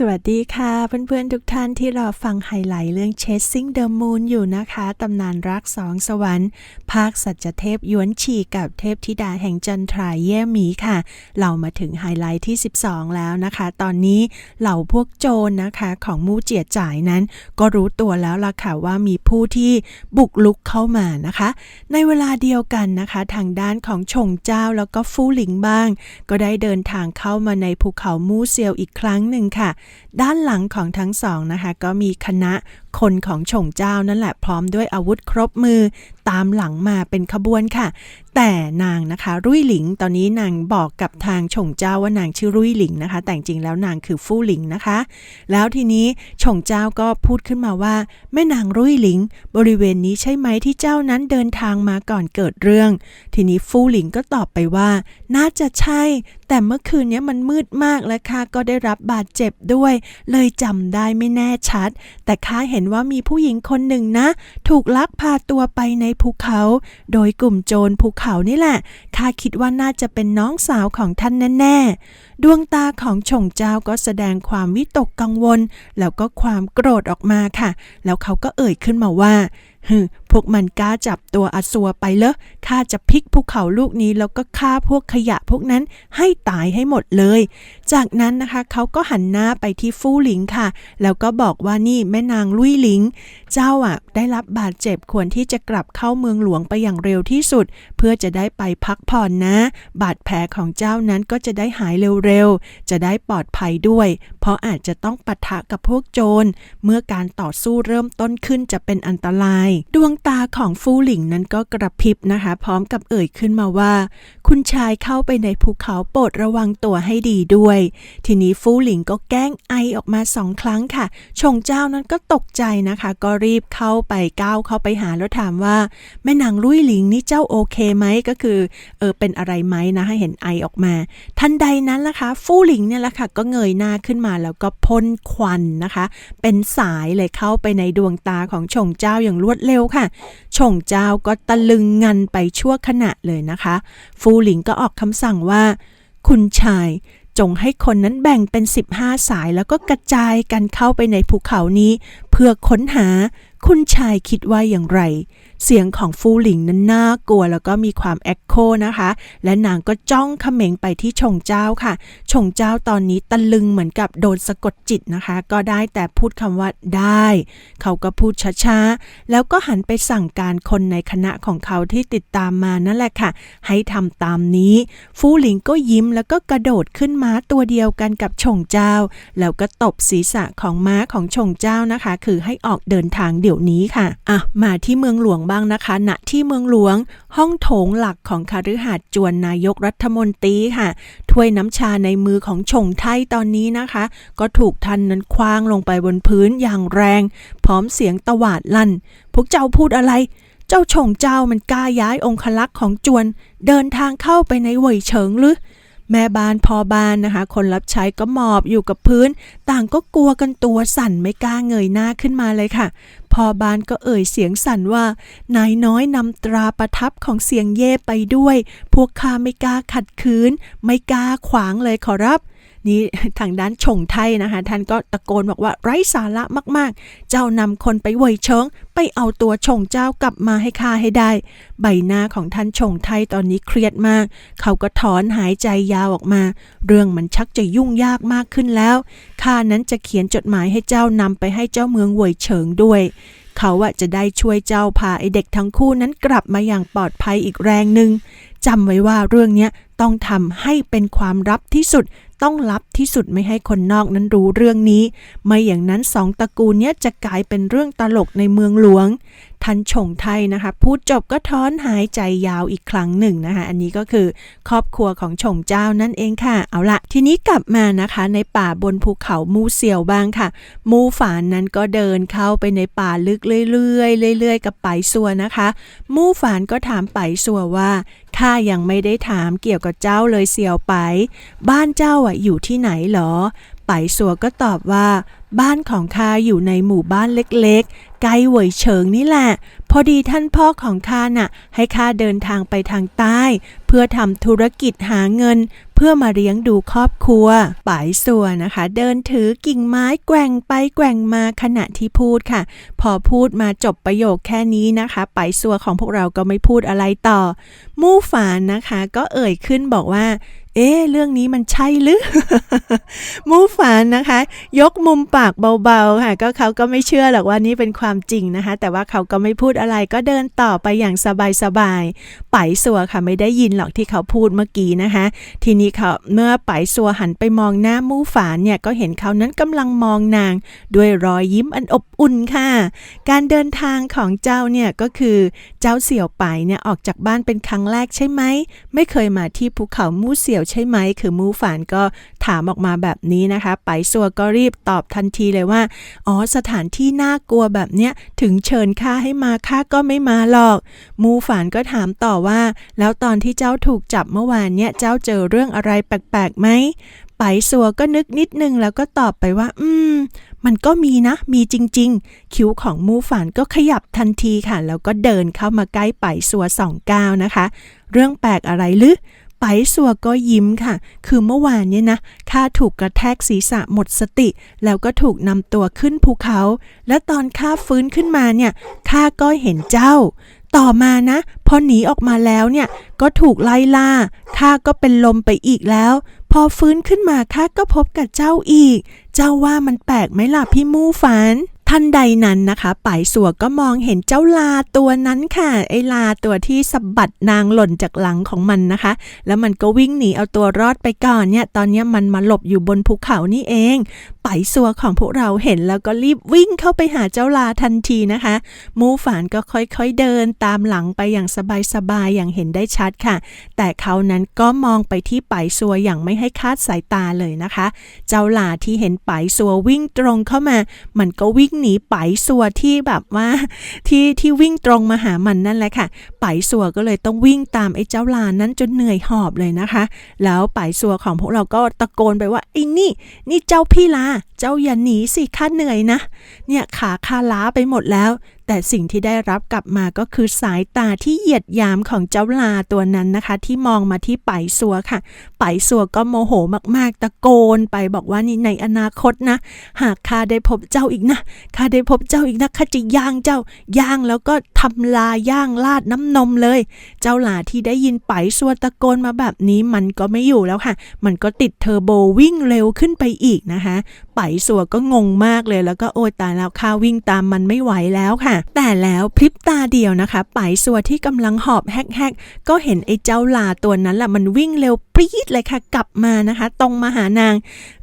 สวัสดีค่ะ เพื่อนๆทุกท่านที่รอฟังไฮไลท์เรื่อง Chasing the Moon อยู่นะคะ ตำนานรักสองสวรรค์ ภาคสัจเทพยวนชีกับเทพธิดาแห่งจันทราเย่หมีค่ะ เรามาถึงไฮไลท์ที่ 12 แล้วนะคะ ตอนนี้เหล่าพวกโจรนะคะของมู่เจียจ่ายนั้น ก็รู้ตัวแล้วล่ะค่ะว่ามีผู้ที่บุกลุกเข้ามานะคะ ในเวลาเดียวกันนะคะ ทางด้านของชงเจ้าแล้วก็ฟู่หลิงบ้าง ก็ได้เดินทางเข้ามาในภูเขามู่เซียวอีกครั้งหนึ่งค่ะด้านหลังของทั้งสองนะคะ ก็มีคณะคนของฉงเจ้านั่นแหละพร้อมด้วยอาวุธครบมือ ตามหลังมาเป็นขบวนค่ะ แต่นางนะคะรุ่ยหลิง ตอนนี้นางบอกกับทางฉงเจ้าว่านางชื่อรุ่ยหลิงนะคะ แต่จริงแล้วนางคือฟู่หลิงนะคะ แล้วทีนี้ฉงเจ้าก็พูดขึ้นมาว่า แม่นางรุ่ยหลิง บริเวณนี้ใช่ไหมที่เจ้านั้นเดินทางมาก่อนเกิดเรื่อง ทีนี้ฟู่หลิงก็ตอบไปว่า น่าจะใช่ แต่เมื่อคืนนี้มันมืดมากและข้าก็ได้รับบาดเจ็บด้วย เลยจำได้ไม่แน่ชัด แต่ข้าเห็นว่ามีผู้หญิงคนหนึ่งนะ ถูกลักพาตัวไปในภูเขา โดยกลุ่มโจรภูเขาขานี่แหละ ข้าคิดว่าน่าจะเป็นน้องสาวของท่านแน่ ๆ ดวงตาของฉงเจ้าก็แสดงความวิตกกังวล แล้วก็ความโกรธออกมาค่ะ แล้วเขาก็เอ่ยขึ้นมาว่า ฮึพวกมันกล้าจับตัวอาซัวไปเลอะข้าจะพลิกภูเขาลูกนี้แล้วก็ฆ่าพวกขยะพวกนั้นให้ตายให้หมดเลย จากนั้นนะคะเขาก็หันหน้าไปที่ฟู่หลิงค่ะ แล้วก็บอกว่านี่แม่นางลุยหลิง เจ้าอะได้รับบาดเจ็บควรที่จะกลับเข้าเมืองหลวงไปอย่างเร็วที่สุด เพื่อจะได้ไปพักผ่อนนะ บาดแผลของเจ้านั้นก็จะได้หายเร็วๆ จะได้ปลอดภัยด้วย เพราะอาจจะต้องปะทะกับพวกโจร เมื่อการต่อสู้เริ่มต้นขึ้นจะเป็นอันตรายดวงตาของฟู่หลิงนั้นก็กระพริบนะคะ พร้อมกับเอ่ยขึ้นมาว่า คุณชายเข้าไปในภูเขาโปรดระวังตัวให้ดีด้วย ทีนี้ฟู่หลิงก็แกล้งไอออกมาสองครั้งค่ะชงเจ้านั้นก็ตกใจนะคะ ก็รีบเข้าไปก้าวเข้าไปหาแล้วถามว่าแม่นางลุยหลิงนี่เจ้าโอเคไหมก็คือเออเป็นอะไรไหมนะให้เห็นไอออกมา ทันใดนั้นล่ะคะฟู่หลิงเนี่ยแหละค่ะก็เงยหน้าขึ้นมาแล้วก็พ่นควันนะคะ เป็นสายเลยเข้าไปในดวงตาของชงเจ้าอย่างรวดเร็วค่ะ ชงเจ้าก็ตะลึงงันไปชั่วขณะเลยนะคะ ฟูหลิงก็ออกคำสั่งว่า คุณชายจงให้คนนั้นแบ่งเป็น 15 สายแล้วก็กระจายกันเข้าไปในภูเขานี้ เพื่อค้นหา คุณชายคิดว่าอย่างไร เสียงของฟูหลิงนั้นน่ากลัวแล้วก็มีความแอคโคนะคะ และนางก็จ้องเขม็งไปที่ชงเจ้าค่ะ ชงเจ้าตอนนี้ตะลึงเหมือนกับโดนสะกดจิตนะคะ ก็ได้แต่พูดคำว่าได้ เขาก็พูดช้าๆ แล้วก็หันไปสั่งการคนในคณะของเขาที่ติดตามมานั่นแหละค่ะ ให้ทำตามนี้ ฟูหลิงก็ยิ้มแล้วก็กระโดดขึ้นม้าตัวเดียวกันกับชงเจ้า แล้วก็ตบศีรษะของม้าของชงเจ้านะคะ คือให้ออกเดินทางเดี๋ยวนี้ค่ะอะมาที่เมืองหลวงบ้างนะคะ ณ ที่เมืองหลวง ห้องโถงหลักของคาฤหาสน์จวนนายกรัฐมนตรีค่ะ ถ้วยน้ำชาในมือของชงไทยตอนนี้นะคะ ก็ถูกท่านนั้นคว้างลงไปบนพื้นอย่างแรง พร้อมเสียงตวาดลั่น พวกเจ้าพูดอะไร เจ้าชงเจ้ามันกล้าย้ายองคลักษ์ของจวน เดินทางเข้าไปในเหวยเฉิงหรือ แม่บ้านพอบ้านนะคะ คนรับใช้ก็หมอบอยู่กับพื้น ต่างก็กลัวกันตัวสั่นไม่กล้าเงยหน้าขึ้นมาเลยค่ะพอบ้านก็เอ่ยเสียงสั่นว่านายน้อยนำตราประทับของเสียงเย่ไปด้วย พวกข้าไม่กล้าขัดขืน ไม่กล้าขวางเลยขอรับ นี่ทางด้านชงไทยนะคะ ท่านก็ตะโกนบอกว่าไร้สาระมากๆ เจ้านำคนไปเวยเชิง ไปเอาตัวชงเจ้ากลับมาให้ข้าให้ได้ ใบหน้าของท่านชงไทยตอนนี้เครียดมาก เขาก็ถอนหายใจยาวออกมา เรื่องมันชักจะยุ่งยากมากขึ้นแล้วข้านั้นจะเขียนจดหมายให้เจ้านำไปให้เจ้าเมืองเวยเฉิงด้วยเขาอะจะได้ช่วยเจ้าพาไอเด็กทั้งคู่นั้นกลับมาอย่างปลอดภัยอีกแรงหนึ่งจำไว้ว่าเรื่องนี้ต้องทำให้เป็นความลับที่สุด ต้องลับที่สุดไม่ให้คนนอกนั้นรู้เรื่องนี้ ไม่อย่างนั้นสองตระกูลเนี้ยจะกลายเป็นเรื่องตลกในเมืองหลวง ทันชงไทยนะคะ พูดจบก็ถอนหายใจยาวอีกครั้งหนึ่งนะคะ อันนี้ก็คือครอบครัวของชงเจ้านั่นเองค่ะ เอาละทีนี้กลับมานะคะ ในป่าบนภูเขามูเซียวบ้างค่ะ มูฝานนั้นก็เดินเข้าไปในป่าลึกเรื่อยๆเรื่อยๆ กับไปซัวนะคะ มูฝานก็ถามไปซัวว่าข้ายังไม่ได้ถามเกี่ยวกับเจ้าเลยเสี่ยวไป บ้านเจ้าอยู่ที่ไหนเหรอ ไปสัวก็ตอบว่า บ้านของข้าอยู่ในหมู่บ้านเล็กๆไกลเหวยเฉิงนี่แหละ พอดีท่านพ่อของข้าน่ะ ให้ข้าเดินทางไปทางใต้ เพื่อทำธุรกิจหาเงิน เพื่อมาเลี้ยงดูครอบครัวป่ายสัวนะคะ เดินถือกิ่งไม้แกว่งไปแกว่งมาขณะที่พูดค่ะ พอพูดมาจบประโยคแค่นี้นะคะป่ายสัวของพวกเราก็ไม่พูดอะไรต่อ มู่ฝานนะคะ ก็เอ่ยขึ้นบอกว่า เอ๊เรื่องนี้มันใช่หรือมูฝานนะคะ ยกมุมปากเบาๆค่ะ ก็เขาก็ไม่เชื่อหรอกว่านี่เป็นความจริงนะคะ แต่ว่าเขาก็ไม่พูดอะไรก็เดินต่อไปอย่างสบายๆไปสัวค่ะไม่ได้ยินหรอกที่เขาพูดเมื่อกี้นะคะ ทีนี้เขาเมื่อไปสัวหันไปมองหน้ามูฝานเนี่ยก็เห็นเขานั้นกำลังมองนาง ด้วยรอยยิ้มอันอบอุ่นค่ะ การเดินทางของเจ้าเนี่ยก็คือเจ้าเสี่ยวไปเนี่ยออกจากบ้านเป็นครั้งแรกใช่ไหมไม่เคยมาที่ภูเขามูเสี่ยวใช่ไหม คือมูฝานก็ถามออกมาแบบนี้นะคะ ไปสัวก็รีบตอบทันทีเลยว่า อ๋อ สถานที่น่ากลัวแบบเนี้ย ถึงเชิญข้าให้มาข้าก็ไม่มาหรอก มูฝานก็ถามต่อว่า แล้วตอนที่เจ้าถูกจับเมื่อวานเนี่ย เจ้าเจอเรื่องอะไรแปลกๆไหมไปสัวก็นึกนิดนึงแล้วก็ตอบไปว่า อืม มันก็มีนะ มีจริง ๆ คิ้วของมูฝานก็ขยับทันทีค่ะ แล้วก็เดินเข้ามาใกล้ไปสัวสองก้าวนะคะ เรื่องแปลกอะไรหรือ ไปสัวก็ยิ้มค่ะ คือเมื่อวานเนี่ยนะข้าถูกกระแทกศีรษะหมดสติ แล้วก็ถูกนำตัวขึ้นภูเขา และตอนข้าฟื้นขึ้นมาเนี่ยข้าก็เห็นเจ้า ต่อมานะ พอหนีออกมาแล้วเนี่ยก็ถูกไล่ล่าข้าก็เป็นลมไปอีกแล้ว พอฟื้นขึ้นมาข้าก็พบกับเจ้าอีก เจ้าว่ามันแปลกไหมล่ะพี่มู่ฝัน ทันใดนั้นนะคะป่ายสัวก็มองเห็นเจ้าลาตัวนั้นค่ะ ไอลาตัวที่สะบัดนางหล่นจากหลังของมันนะคะ แล้วมันก็วิ่งหนีเอาตัวรอดไปก่อนเนี่ย ตอนนี้มันมาหลบอยู่บนภูเขานี่เองป่ายสัวของพวกเราเห็นแล้วก็รีบวิ่งเข้าไปหาเจ้าลาทันทีนะคะ มูฝานก็ค่อยๆเดินตามหลังไปอย่างสบายๆอย่างเห็นได้ชัดค่ะ แต่เขานั้นก็มองไปที่ป่ายสัวอย่างไม่ให้คาดสายตาเลยนะคะ เจ้าลาที่เห็นป่ายสัววิ่งตรงเข้ามา มันก็วิ่งหนีไป่สัวที่แบบว่าที่ที่วิ่งตรงมาหามันนั่นแหละค่ะ ไป่สัวก็เลยต้องวิ่งตามไอ้เจ้าลานั้นจนเหนื่อยหอบเลยนะคะ แล้วไป่สัวของพวกเราก็ตะโกนไปว่าไอ้นี่ นี่เจ้าพี่ลา เจ้าอย่าหนีสิข้าเหนื่อยนะ เนี่ยขาคาล้าไปหมดแล้ว แต่สิ่งที่ได้รับกลับมาก็คือสายตาที่เหยียดยามของเจ้าลาตัวนั้นนะคะ ที่มองมาที่ไปสัวค่ะ ไปสัวก็โมโหมากๆ ตะโกนไปบอกว่านี่ในอนาคตนะ หากข้าได้พบเจ้าอีกนะข้าได้พบเจ้าอีกนะข้าจะย่างเจ้าย่างแล้วก็ทำลาย่างลาดน้ำนมเลย เจ้าลาที่ได้ยินไปสัวตะโกนมาแบบนี้มันก็ไม่อยู่แล้วค่ะ มันก็ติดเทอร์โบวิ่งเร็วขึ้นไปอีกนะคะ ไปสัวก็งงมากเลยแล้วก็โอยตายแล้วข้าวิ่งตามมันไม่ไหวแล้วค่ะแต่แล้วพริบตาเดียวนะคะไปสัวที่กำลังหอบแฮกๆก็เห็นไอ้เจ้าลาตัวนั้นแหละมันวิ่งเร็วปรี๊ดเลยค่ะกลับมานะคะ ตรงมาหานาง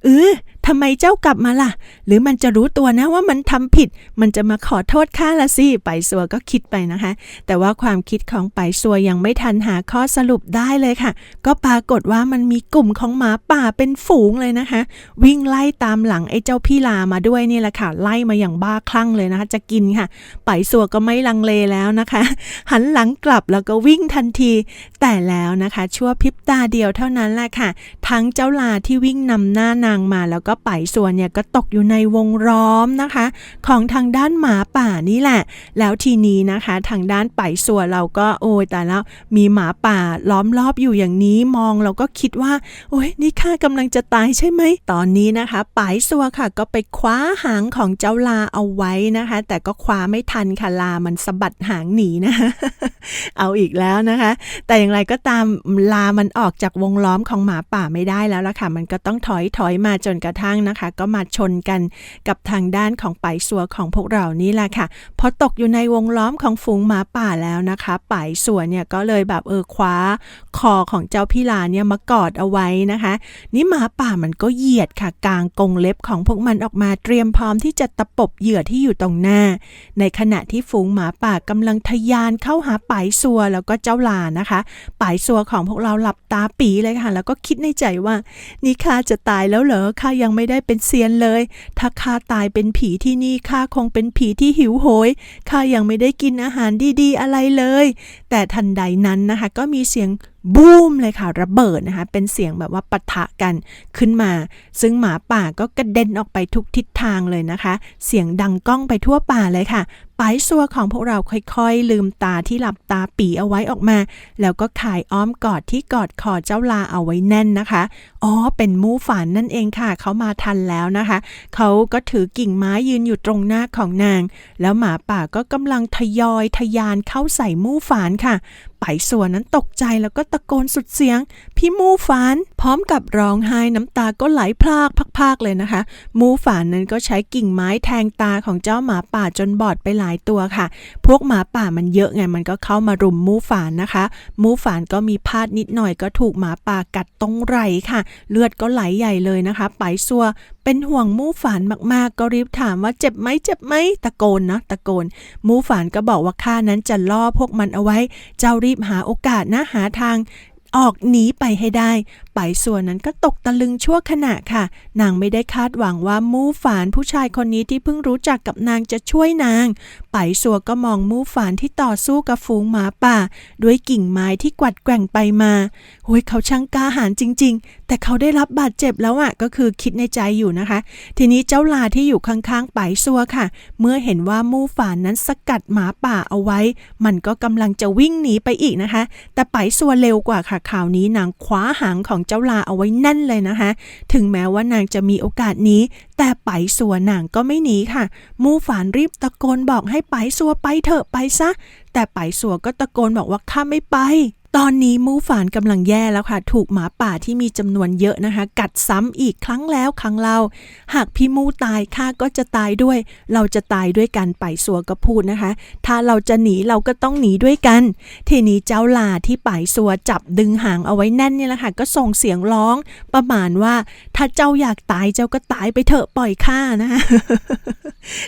เออทำไมเจ้ากลับมาล่ะ หรือมันจะรู้ตัวนะว่ามันทำผิด มันจะมาขอโทษข้าละสิ ไปสัวก็คิดไปนะคะ แต่ว่าความคิดของไปสัวยังไม่ทันหาข้อสรุปได้เลยค่ะ ก็ปรากฏว่ามันมีกลุ่มของหมาป่าเป็นฝูงเลยนะคะ วิ่งไล่ตามหลังไอ้เจ้าพี่ลามาด้วยนี่แหละค่ะ ไล่มาอย่างบ้าคลั่งเลยนะคะ จะกินค่ะ ไปสัวก็ไม่ลังเลแล้วนะคะ หันหลังกลับแล้วก็วิ่งทันที แต่แล้วนะคะ ชั่วพริบตาเดียวเท่านั้นแหละค่ะ ทั้งเจ้าลาที่วิ่งนำหน้านางมาแล้วก็ไปส่วนเนี่ยก็ตกอยู่ในวงล้อมนะคะ ของทางด้านหมาป่านี่แหละ แล้วทีนี้นะคะทางด้านไปส่วนเราก็โอ้ยแต่แล้วมีหมาป่าล้อมรอบอยู่อย่างนี้มองเราก็คิดว่า โอ้ยนี่ข้ากำลังจะตายใช่ไหมตอนนี้นะคะปสัวค่ะก็ไปคว้าหางของเจ้าลาเอาไว้นะคะ แต่ก็คว้าไม่ทันค่ะลามันสะบัดหางหนีนะคะเอาอีกแล้วนะคะ แต่อย่างไรก็ตามลามันออกจากวงล้อมของหมาป่าไม่ได้แล้วล่ะค่ะ มันก็ต้องถอยถอยมาจนกระทั่งนะคะ ก็มาชนกันกับทางด้านของไปสัวของพวกเรานี่แหละค่ะ พอตกอยู่ในวงล้อมของฝูงหมาป่าแล้วนะคะไปสัวเนี่ยก็เลยแบบเออคว้า คอของเจ้าพี่ลาเนี่ยมากอดเอาไว้นะคะ นี่หมาป่ามันก็เหยียดค่ะกลางกรงเล็บของพวกมันออกมาเตรียมพร้อมที่จะตะปบเหยื่อที่อยู่ตรงหน้า ในขณะที่ฝูงหมาป่ากำลังทะยานเข้าหาป่ายสัวแล้วก็เจ้าลานะคะป่ายสัวของพวกเราหลับตาปีเลยค่ะ แล้วก็คิดในใจว่า นี่ข้าจะตายแล้วเหรอข้ายังไม่ได้เป็นเซียนเลย ถ้าข้าตายเป็นผีที่นี่ข้าคงเป็นผีที่หิวโหยข้ายังไม่ได้กินอาหารดีๆ อะไรเลย แต่ทันใดนั้นนะคะ ก็มีเสียงบูมเลยค่ะระเบิดนะคะ เป็นเสียงแบบว่าปะทะกันขึ้นมา ซึ่งหมาป่าก็กระเด็นออกไปทุกทิศทางเลยนะคะ เสียงดังก้องไปทั่วป่าเลยค่ะปายซัวของพวกเราค่อยๆ ลืมตาที่หลับตาปีเอาไว้ออกมา แล้วก็ขายอ้อมกอดที่กอดคอเจ้าลาเอาไว้แน่นนะคะ อ๋อ เป็นมูฝันนั่นเองค่ะ เขามาทันแล้วนะคะ เขาก็ถือกิ่งไม้ยืนอยู่ตรงหน้าของนาง แล้วหมาป่าก็กำลังทยอยทยานเข้าใส่มูฝานค่ะไปส่วนนั้นตกใจแล้วก็ตะโกนสุดเสียง พี่มูฝานพร้อมกับร้องไห้น้ำตาก็ไหลพรากพากๆเลยนะคะ มูฝานนั้นก็ใช้กิ่งไม้แทงตาของเจ้าหมาป่าจนบอดไปหลายตัวค่ะ พวกหมาป่ามันเยอะไงมันก็เข้ามารุมมูฝานนะคะ มูฝานก็มีพลาดนิดหน่อยก็ถูกหมาป่ากัดตรงไหล่ค่ะเลือดก็ไหลใหญ่เลยนะคะไปซัวเป็นห่วงมูฝานมากๆ ก็รีบถามว่าเจ็บไหมเจ็บไหมตะโกนนะตะโกน มูฝานก็บอกว่าข้านั้นจะล่อพวกมันเอาไว้ เจ้ารีบหาโอกาสนะหาทางออกหนีไปให้ได้ ไปส่วนนั้นก็ตกตะลึงชั่วขณะค่ะ นางไม่ได้คาดหวังว่ามูฝานผู้ชายคนนี้ที่เพิ่งรู้จักกับนางจะช่วยนาง ไปสัวก็มองมูฝานที่ต่อสู้กับฝูงหมาป่า ด้วยกิ่งไม้ที่กวัดแกว่งไปมาโอ้ยเขาช่างกล้าหาญจริง ๆ แต่เขาได้รับบาดเจ็บแล้วอะก็คือคิดในใจอยู่นะคะ ทีนี้เจ้าลาที่อยู่ข้างๆไปซัวค่ะ เมื่อเห็นว่ามูฝานนั้นสกัดหมาป่าเอาไว้ มันก็กำลังจะวิ่งหนีไปอีกนะคะ แต่ไปซัวเร็วกว่าค่ะข่าวนี้นางคว้าหางของเจ้าลาเอาไว้แน่นเลยนะคะ ถึงแม้ว่านางจะมีโอกาสนี้ แต่ไปสัวนางก็ไม่หนีค่ะ มูฝานรีบตะโกนบอกให้ไปสัวไปเถอะไปซะแต่ไปสัวก็ตะโกนบอกว่าข้าไม่ไป ตอนนี้มูฝานกำลังแย่แล้วค่ะ ถูกหมาป่าที่มีจำนวนเยอะนะคะ กัดซ้ำอีกครั้งแล้วครั้งเล่า หากพี่มูตายข้าก็จะตายด้วย เราจะตายด้วยกันไปสัวก็พูดนะคะ ถ้าเราจะหนีเราก็ต้องหนีด้วยกัน ทีนี้เจ้าลาที่ป่ายสัวจับดึงหางเอาไว้แน่นนี่แหละค่ะ ก็ส่งเสียงร้อง ประมาณว่า ถ้าเจ้าอยากตายเจ้าก็ตายไปเถอะปล่อยข้านะคะ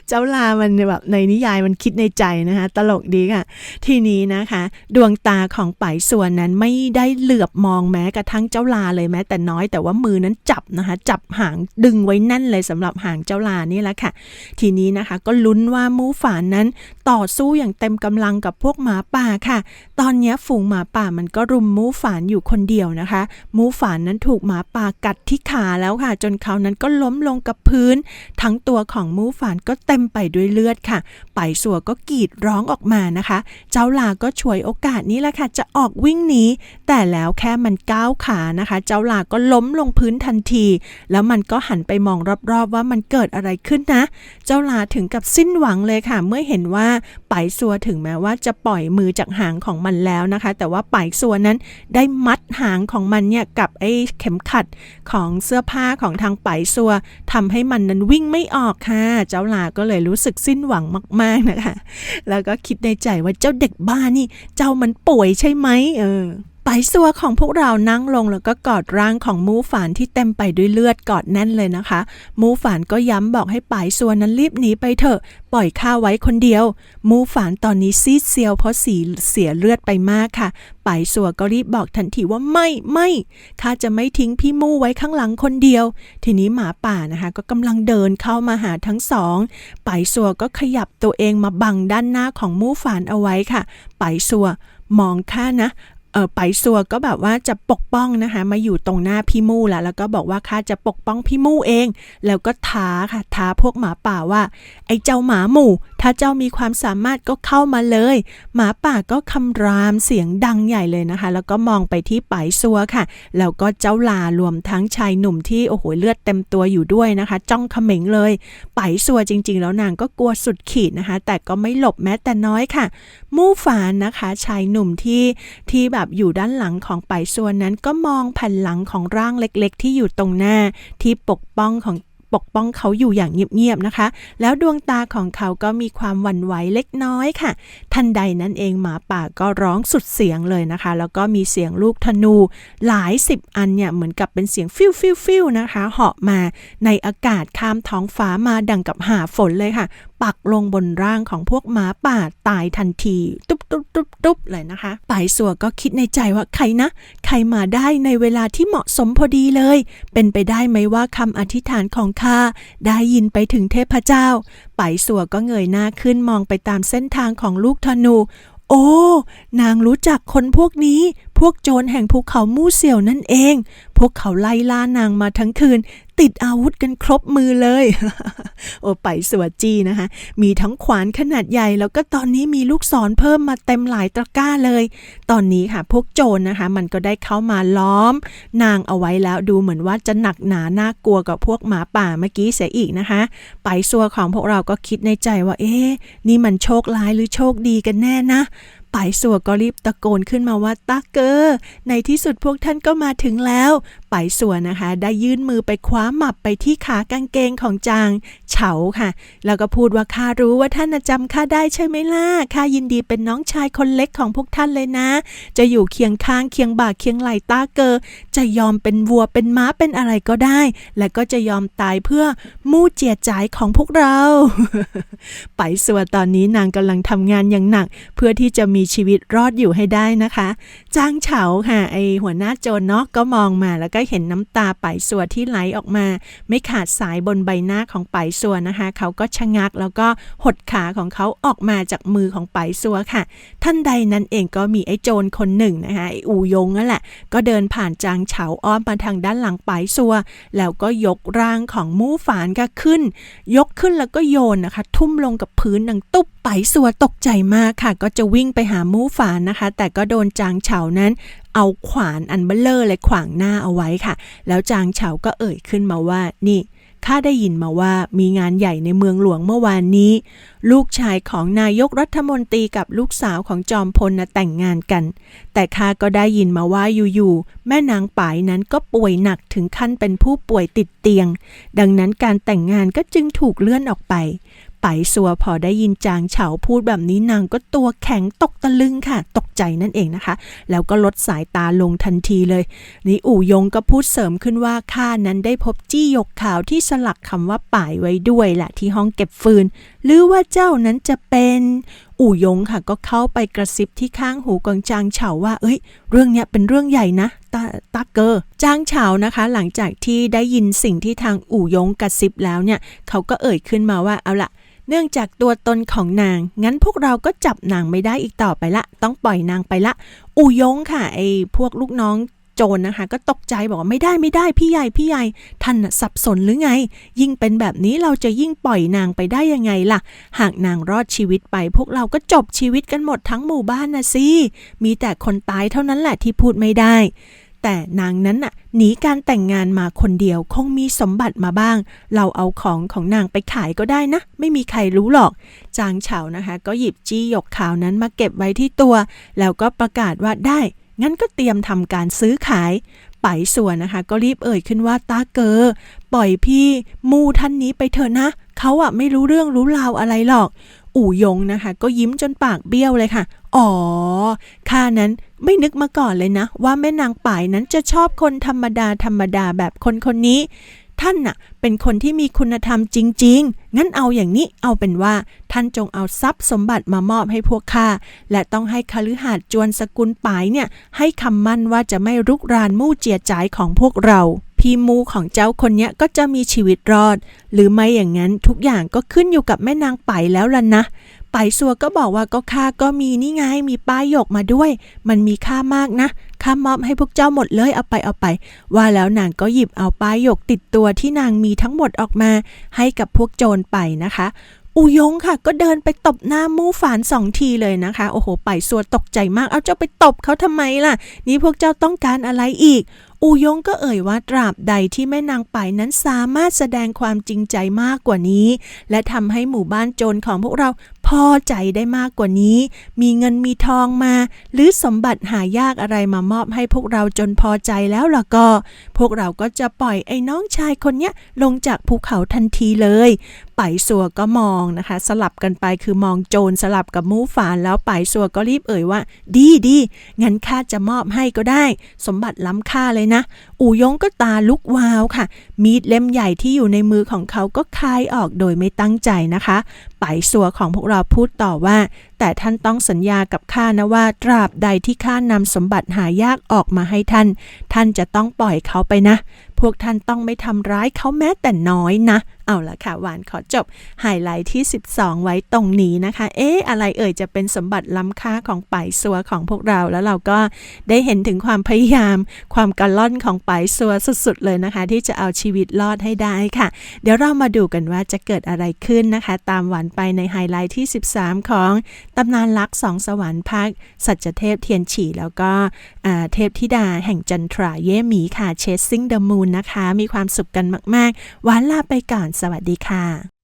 เจ้าลามันแบบในนิยายมันคิดในใจนะคะ ตลกดีค่ะ ทีนี้นะคะ ดวงตาของป่ายส่วนนั้นไม่ได้เหลือบมองแม้กระทั่งเจ้าลาเลยแม้ แต่น้อยแต่ว่ามือนั้นจับนะคะ จับหางดึงไว้แน่นเลยสำหรับหางเจ้าลานี่แหละค่ะ ทีนี้นะคะก็ลุ้นว่ามูฝานนั้นต่อสู้อย่างเต็มกำลังกับพวกหมาป่าค่ะ ตอนนี้ฝูงหมาป่ามันก็รุมมูฝานอยู่คนเดียวนะคะ มูฝานนั้นถูกหมาป่ากัดที่ขาแล้วค่ะ จนเขานั้นก็ล้มลงกับพื้น ทั้งตัวของมูฝานก็เต็มไปด้วยเลือดค่ะ ไปสัวก็กรีดร้องออกมานะคะ เจ้าลาก็ฉวยโอกาสนี้แหละค่ะ จะออกววิ่งหนีแต่แล้วแค่มันก้าวขานะคะ เจ้าลาก็ล้มลงพื้นทันที แล้วมันก็หันไปมองรอบๆว่ามันเกิดอะไรขึ้นนะ เจ้าลาถึงกับสิ้นหวังเลยค่ะ เมื่อเห็นว่าไปสัวถึงแม้ว่าจะปล่อยมือจากหางของมันแล้วนะคะ แต่ว่าไปสัวนั้นได้มัดหางของมันเนี่ยกับไอ้เข็มขัดของเสื้อผ้าของทางไปสัวทำให้มันนั้นวิ่งไม่ออกค่ะ เจ้าลาก็เลยรู้สึกสิ้นหวังมาก ๆนะคะ แล้วก็คิดในใจว่าเจ้าเด็กบ้านี่ เจ้ามันป่วยใช่ไหมเออไปซัวของพวกเรานั่งลงแล้วก็กอดร่างของมูฝานที่เต็มไปด้วยเลือดกอดแน่นเลยนะคะ มูฝานก็ย้ำบอกให้ปายซัวนั้นรีบหนีไปเถอะ ปล่อยข้าไว้คนเดียว มูฝานตอนนี้ซีดเซียวเพราะสีเสียเลือดไปมากค่ะปายซัวก็รีบบอกทันทีว่าไม่ไม่ข้าจะไม่ทิ้งพี่มูไว้ข้างหลังคนเดียว ทีนี้หมาป่านะคะก็กำลังเดินเข้ามาหาทั้งสองปายซัวก็ขยับตัวเองมาบังด้านหน้าของมูฝานเอาไว้ค่ะปายซัว มองข้านะ เออไปซัวก็แบบว่าจะปกป้องนะคะ มาอยู่ตรงหน้าพี่มู่แล้วแล้วก็บอกว่าข้าจะปกป้องพี่มู่เอง แล้วก็ท้าค่ะท้าพวกหมาป่าว่า ไอ้เจ้าหมาหมู่ ถ้าเจ้ามีความสามารถก็เข้ามาเลย หมาป่าก็คำรามเสียงดังใหญ่เลยนะคะ แล้วก็มองไปที่ไปซัวค่ะ แล้วก็เจ้าลารวมทั้งชายหนุ่มที่โอ้โหเลือดเต็มตัวอยู่ด้วยนะคะ จ้องเขม็งเลย ไปซัวจริง ๆ แล้วนางก็กลัวสุดขีดนะคะ แต่ก็ไม่หลบแม้แต่น้อยค่ะ มู่ฝานนะคะ ชายหนุ่มที่ที่แบบอยู่ด้านหลังของไปส่วนนั้นก็มองแผ่นหลังของร่างเล็กๆ ที่อยู่ตรงหน้าที่ปกป้องของปกป้องเขาอยู่อย่างเงียบๆนะคะ แล้วดวงตาของเขาก็มีความหวั่นไหวเล็กน้อยค่ะ ทันใดนั้นเองหมาป่าก็ร้องสุดเสียงเลยนะคะ แล้วก็มีเสียงลูกธนู หลายสิบอันเนี่ยเหมือนกับเป็นเสียงฟิวฟิวฟิวนะคะ เหาะมาในอากาศข้ามท้องฟ้ามาดังกับหาฝนเลยค่ะปักลงบนร่างของพวกหมาป่าตายทันที ตุ๊บตุ๊บตุ๊บตุ๊บเลยนะคะไปสัวก็คิดในใจว่าใครนะ ใครมาได้ในเวลาที่เหมาะสมพอดีเลย เป็นไปได้ไหมว่าคำอธิษฐานของข้าได้ยินไปถึงเทพเจ้าไปสัวก็เงยหน้าขึ้นมองไปตามเส้นทางของลูกธนูโอ้ นางรู้จักคนพวกนี้ พวกโจรแห่งภูเขามู่เสี่ยวนั่นเอง พวกเขาไล่ล่านางมาทั้งคืน ติดอาวุธกันครบมือเลย โอ้ไปสวดจีนะคะ มีทั้งขวานขนาดใหญ่ แล้วก็ตอนนี้มีลูกศรเพิ่มมาเต็มหลายตะกร้าเลย ตอนนี้ค่ะ พวกโจรนะคะ มันก็ได้เข้ามาล้อม นางเอาไว้แล้วดูเหมือนว่าจะหนักหนาน่ากลัวกับพวกหมาป่าเมื่อกี้เสียอีกนะคะ ไปซัวของพวกเราก็คิดในใจว่าเอ๊ะนี่มันโชคร้ายหรือโชคดีกันแน่นะไปสัวก็รีบตะโกนขึ้นมาว่าตาเกอร์ในที่สุดพวกท่านก็มาถึงแล้ว ไปสัวนะคะ ได้ยื่นมือไปคว้าหมับไปที่ขากางเกงของจางเฉาค่ะ แล้วก็พูดว่าข้ารู้ว่าท่านจำข้าได้ใช่ไหมล่ะข้ายินดีเป็นน้องชายคนเล็กของพวกท่านเลยนะ จะอยู่เคียงข้างเคียงบ่าเคียงไหลตาเกอ จะยอมเป็นวัวเป็นม้าเป็นอะไรก็ได้ และก็จะยอมตายเพื่อมู่เจียจ่ายของพวกเราไปสัวนตอนนี้นางกำลังทำงานอย่างหนัก เพื่อที่จะมีชีวิตรอดอยู่ให้ได้นะคะ จางเฉาค่ะไอหัวหน้าโจรเนาะก็มองมาแล้วก็เห็นน้ำตาไปสัวที่ไหลออกมา ไม่ขาดสายบนใบหน้าของไปสัวนะคะ เขาก็ชะงักแล้วก็หดขาของเขาออกมาจากมือของไปสัวค่ะ ท่านใดนั้นเองก็มีไอ้โจรคนหนึ่งนะคะไออูยงนั่นแหละ ก็เดินผ่านจางเฉาอ้อมมาทางด้านหลังไปสัว แล้วก็ยกร่างของมู่ฝานก็ขึ้น ยกขึ้นแล้วก็โยนนะคะ ทุ่มลงกับพื้นดังตุ๊บไปสัวตกใจมากค่ะ ก็จะวิ่งไปหามู่ฝานนะคะ แต่ก็โดนจางเฉานั้น เอาขวานอันเบลเลอร์เลยขวางหน้าเอาไว้ค่ะ แล้วจางเฉาก็เอ่ยขึ้นมาว่า นี่ข้าได้ยินมาว่ามีงานใหญ่ในเมืองหลวงเมื่อวานนี้ ลูกชายของนายกรัฐมนตรีกับลูกสาวของจอมพลนะแต่งงานกัน แต่ข้าก็ได้ยินมาว่าอยู่ๆแม่นางปายนั้นก็ป่วยหนักถึงขั้นเป็นผู้ป่วยติดเตียง ดังนั้นการแต่งงานก็จึงถูกเลื่อนออกไป ไปสัวพอได้ยินจางเฉาพูดแบบนี้นางก็ตัวแข็งตกตะลึงค่ะ ตกใจนั่นเองนะคะ แล้วก็ลดสายตาลงทันทีเลย นี่อู่ยงก็พูดเสริมขึ้นว่าข้านั้นได้พบจี้ยกขาวที่สลักคำว่าป่ายไว้ด้วยแหละที่ห้องเก็บฟืน หรือว่าเจ้านั้นจะเป็นอู่ยงค่ะก็เข้าไปกระซิบที่ข้างหูกองจางเฉาว่า เอ้ย เรื่องเนี้ยเป็นเรื่องใหญ่นะตาตาเกอร์จางเฉานะคะ หลังจากที่ได้ยินสิ่งที่ทางอู่ยงกระซิบแล้วเนี่ย เขาก็เอ่ยขึ้นมาว่าเอาละ เนื่องจากตัวตนของนาง งั้นพวกเราก็จับนางไม่ได้อีกต่อไปละ ต้องปล่อยนางไปละ อูยงค่ะไอ้พวกลูกน้องโจรนะคะ ก็ตกใจบอกว่าไม่ได้ไม่ได้พี่ใหญ่พี่ใหญ่ท่านสับสนหรือไง ยิ่งเป็นแบบนี้เราจะยิ่งปล่อยนางไปได้ยังไงล่ะ หากนางรอดชีวิตไป พวกเราก็จบชีวิตกันหมดทั้งหมู่บ้านนะสิมีแต่คนตายเท่านั้นแหละที่พูดไม่ได้ แต่นางนั้นน่ะหนีการแต่งงานมาคนเดียวคงมีสมบัติมาบ้าง เราเอาของของนางไปขายก็ได้นะ ไม่มีใครรู้หรอก จางเฉานะคะ ก็หยิบจี้หยกขาวนั้นมาเก็บไว้ที่ตัว แล้วก็ประกาศว่าได้ งั้นก็เตรียมทำการซื้อขายไปส่วนนะคะ ก็รีบเอ่ยขึ้นว่าตาเกอ ปล่อยพี่ มูท่านนี้ไปเถอะนะเขาอะไม่รู้เรื่องรู้ราวอะไรหรอก อู่ยงนะคะ ก็ยิ้มจนปากเบี้ยวเลยค่ะ อ๋อ ข้านั้นไม่นึกมาก่อนเลยนะ ว่าแม่นางป่ายนั้นจะชอบคนธรรมดาธรรมดาแบบคนคนนี้ ท่านน่ะ เป็นคนที่มีคุณธรรมจริง ๆ งั้นเอาอย่างนี้เอาเป็นว่า ท่านจงเอาทรัพย์สมบัติมามอบให้พวกข้าและต้องให้คฤหาสน์จวนสกุลป่ายเนี่ย ให้คำมั่นว่าจะไม่รุกรานมู่เจียจ่ายของพวกเรา พี่มูของเจ้าคนเนี้ยก็จะมีชีวิตรอด หรือไม่อย่างนั้นทุกอย่างก็ขึ้นอยู่กับแม่นางไปแล้วล่ะนะไปสัวก็บอกว่าก็ข้าก็มีนี่ไงมีป้ายหยกมาด้วย มันมีค่ามากนะข้ามอบให้พวกเจ้าหมดเลยเอาไปเอาไป ว่าแล้วนางก็หยิบเอาป้ายหยกติดตัวที่นางมีทั้งหมดออกมา ให้กับพวกโจรไปนะคะอูยงค่ะ ก็เดินไปตบหน้ามู่ฝานสองทีเลยนะคะ โอ้โห ไปสัวตกใจมาก เอาเจ้าไปตบเขาทำไมล่ะ นี่พวกเจ้าต้องการอะไรอีกอูยงก็เอ่ยว่าตราบใดที่แม่นางไปนั้นสามารถแสดงความจริงใจมากกว่านี้ และทำให้หมู่บ้านโจรของพวกเรา พอใจได้มากกว่านี้ มีเงินมีทองมา หรือสมบัติหายากอะไรมามอบให้พวกเราจนพอใจแล้วล่ะก็ พวกเราก็จะปล่อยไอ้น้องชายคนเนี้ยลงจากภูเขาทันทีเลยไปสัวก็มองนะคะ สลับกันไปคือมองโจรสลับกับมูฝานแล้วไปสัวก็รีบเอ่ยว่า ดีดีงั้นข้าจะมอบให้ก็ได้ สมบัติล้ำค่าเลยนะ อูยงก็ตาลุกวาวค่ะ มีดเล่มใหญ่ที่อยู่ในมือของเขาก็คายออกโดยไม่ตั้งใจนะคะไปสัวของพวกเราพูดต่อว่าแต่ท่านต้องสัญญากับข้านะว่าตราบใดที่ข้านำสมบัติหายากออกมาให้ท่าน ท่านจะต้องปล่อยเขาไปนะ พวกท่านต้องไม่ทำร้ายเขาแม้แต่น้อยนะ เอาละค่ะ หวานขอจบไฮไลท์ที่ 12 ไว้ตรงนี้นะคะ เอ๊ะ อะไรเอ่ยจะเป็นสมบัติล้ำค่าของไปสัวของพวกเราแล้วเราก็ได้เห็นถึงความพยายาม ความกระล่อนของไปสัวสุดๆ เลยนะคะ ที่จะเอาชีวิตรอดให้ได้ค่ะ เดี๋ยวเรามาดูกันว่าจะเกิดอะไรขึ้นนะคะ ตามหวานไปในไฮไลท์ที่ 13 ของ ตำนานรักสองสวรรค์พักสัจเทพเทียนฉีแล้วก็เทพธิดาแห่งจันทราเย่หมีค่ะ Chasing the Moon นะคะ มีความสุขกันมากๆหวานลาไปก่อนสวัสดีค่ะ